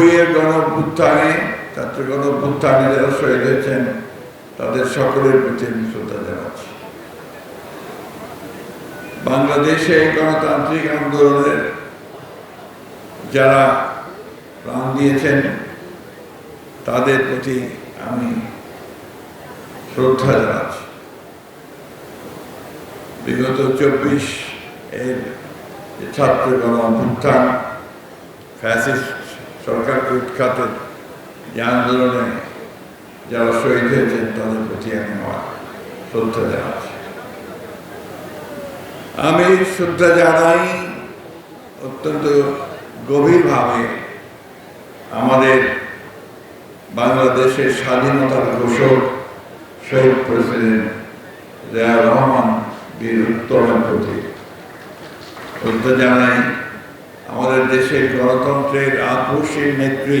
বইয়ের গণ ছাত্র গণ অভ্যুত্থানে যারা শহীদ হয়েছেন। তাদের সকলের প্রতি শ্রদ্ধা জানাচ্ছি। বাংলাদেশে গণতান্ত্রিক আন্দোলনের যারা প্রাণ দিয়েছেন, তাদের প্রতি আমি শ্রদ্ধা জানাচ্ছি। বিগত চব্বিশ এর ছাত্র গণ অভ্যুত্থান ফ্যাসিস্ট সরকারকে উৎখাতের যে আন্দোলনে যারা শহীদ হয়েছেন, তাদের প্রতি আমি আমার শ্রদ্ধা জানাচ্ছি। আমি শ্রদ্ধা জানাই অত্যন্ত গভীরভাবে আমাদের বাংলাদেশের স্বাধীনতার ঘোষক শহীদ প্রেসিডেন্ট জিয়া রহমান বীর উত্তমের প্রতি শ্রদ্ধা জানাই। আমাদের দেশের গণতন্ত্রের আপোষের নেত্রী,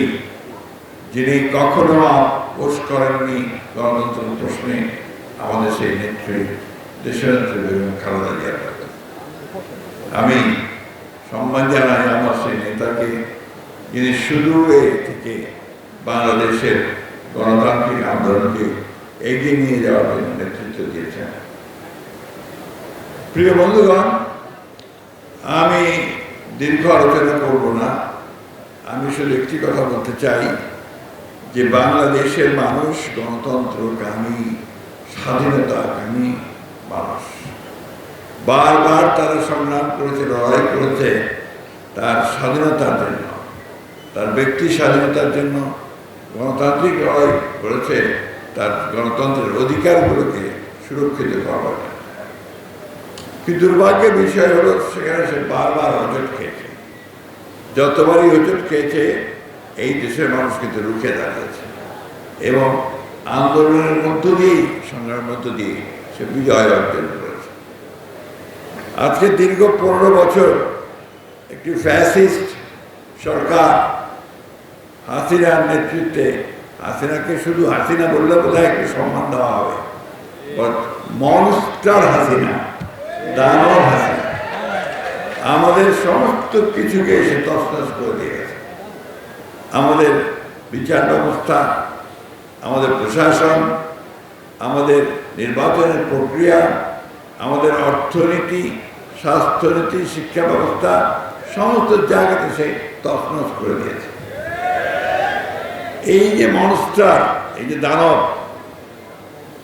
যিনি কখনো আপোষ করেননি গণতন্ত্রের প্রশ্নে, আমাদের সেই নেত্রী দেশনেত্রী বেগম খালেদা প্রতি। আমি সম্মান জানাই আমার সেই নেতাকে, যিনি শুরু এ থেকে বাংলাদেশের গণতান্ত্রিক আন্দোলনকে এগিয়ে নিয়ে যাওয়ার জন্য নেতৃত্ব দিয়েছেন প্রিয় বন্ধুগণ দীর্ঘ আলোচনা করব না। আমি শুধু একটি কথা বলতে চাই যে বাংলাদেশের মানুষ গণতন্ত্রকামী স্বাধীনতাকামী মানুষ। বারবার তারা সংগ্রাম করেছে, লড়াই করেছে তার স্বাধীনতার জন্য, তার ব্যক্তি স্বাধীনতার জন্য। গণতান্ত্রিক লড়াই করেছে তার গণতন্ত্রের অধিকারগুলোকে সুরক্ষিত জন্য। কিন্তু দুর্ভাগ্যের বিষয় হলো, সেখানে সে বারবার হোঁচট খেয়েছে। যতবারই হোঁচট খেয়েছে, এই দেশের মানুষ কিন্তু রুখে দাঁড়িয়েছে। এবং আন্দোলনের মধ্য দিয়েই, সংগ্রামের মধ্য দিয়ে সে বিজয় অর্জন করেছে। আজকে দীর্ঘ পনেরো বছর একটি ফ্যাসিস্ট সরকার হাসিনার নেতৃত্বে, হাসিনাকে শুধু হাসিনা বললে বোধহয় একটু সম্মান দেওয়া হবে মনস্টার হাসিনা। দানব হাসিনা আমাদের সমস্ত কিছুকে এসে তসতস করে দিয়ে গেছে। আমাদের বিচার ব্যবস্থা, আমাদের প্রশাসন, আমাদের নির্বাচনের প্রক্রিয়া, আমাদের অর্থনীতি, স্বাস্থ্যনীতি, শিক্ষা ব্যবস্থা, সমস্ত জায়গাতে সে তছনছ করে দিয়েছে। এই যে মনস্টার, এই যে দানব,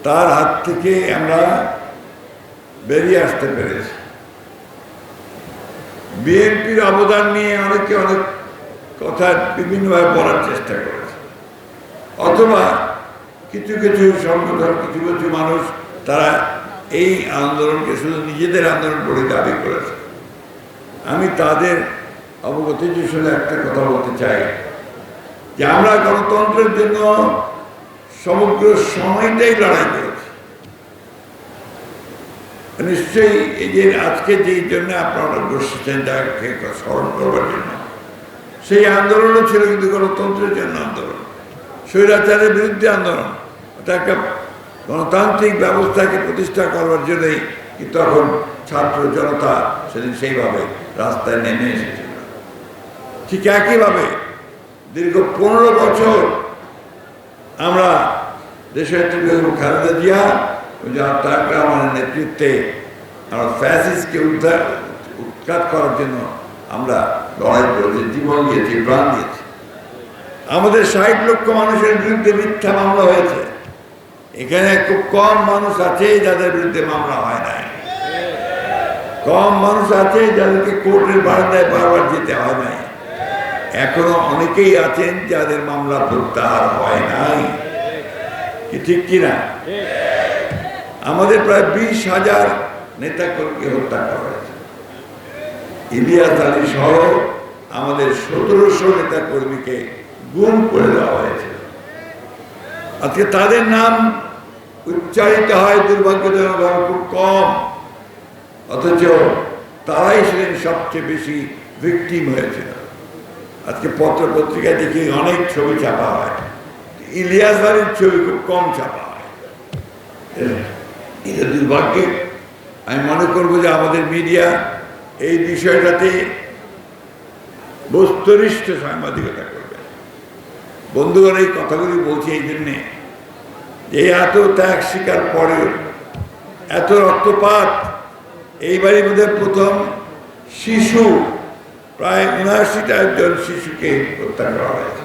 তার হাত থেকে আমরা বেরিয়ে আসতে পেরেছি। বিএনপির অবদান নিয়ে অনেকে অনেক কথা বিভিন্নভাবে বলার চেষ্টা করেছে। অথবা কিছু কিছু সংগঠন, কিছু কিছু মানুষ তারা এই আন্দোলনকে শুধু নিজেদের আন্দোলন বলে দাবি করেছে। আমি তাদের অবগতির শুনে একটা কথা বলতে চাই যে আমরা গণতন্ত্রের জন্য সমগ্র সময়টাই লড়াই করেছি নিশ্চয়ই এই যে আজকে যেই জন্য আপনারা বসেছেন যাকে স্মরণ করবার জন্য। সেই আন্দোলনও ছিল কিন্তু গণতন্ত্রের জন্য আন্দোলন। স্বৈরাচারের বিরুদ্ধে আন্দোলন। ওটা একটা গণতান্ত্রিক ব্যবস্থাকে প্রতিষ্ঠা করবার জন্যই কিন্তু তখন ছাত্র জনতা সেদিন সেইভাবে রাস্তায় নেমে এসেছিল। ঠিক একইভাবে দীর্ঘ পনেরো বছর আমরা দেশের খালেদা জিয়া তাক রহমানের নেতৃত্বে আমরা ফ্যাসিসকে উদ্ধার, উৎখাত করার জন্য আমরা লড়াই করেছি, জীবন দিয়েছি, প্রাণ দিয়েছি। আমাদের ষাট লক্ষ মানুষের বিরুদ্ধে মিথ্যা মামলা হয়েছে। এখানে খুব কম মানুষ আছে যাদের বিরুদ্ধে মামলা হয় নাই। কম মানুষ আছে যাদেরকে কোর্টের বারান্দায় বারবার যেতে হয় নাই। এখনও অনেকেই আছেন যাদের মামলা প্রত্যাহার হয় নাই। ঠিক কিনা আমাদের প্রায় বিশ হাজার নেতাকর্মীকে হত্যা করা হয়েছে। ইলিয়াস আলী সহ আমাদের সতেরোশো নেতা কর্মীকে গুম করে দেওয়া হয়েছে। আজকে তাদের নাম উচ্চারিত হয় দুর্ভাগ্যজনকভাবে খুব কম। অথচ তারাই সেদিন সবচেয়ে বেশি ভিকটিম হয়েছিল। আজকে পত্র পত্রিকায় দেখি অনেক ছবি ছাপা হয়। ইলিয়াস আলীর ছবি খুব কম ছাপা হয়। এটা দুর্ভাগ্যের আমি মনে করব যে আমাদের মিডিয়া এই বিষয়টাতে বস্তুনিষ্ঠ সাংবাদিকতা করবে। বন্ধুগণ, এই কথাগুলি বলছি এই জন্যে যে এত ত্যাগ শিকার পরেও, এত রক্তপাত এই বাড়ির মধ্যে প্রথম শিশু, প্রায় উনআশিটা জন শিশুকে হত্যা করা হয়েছে।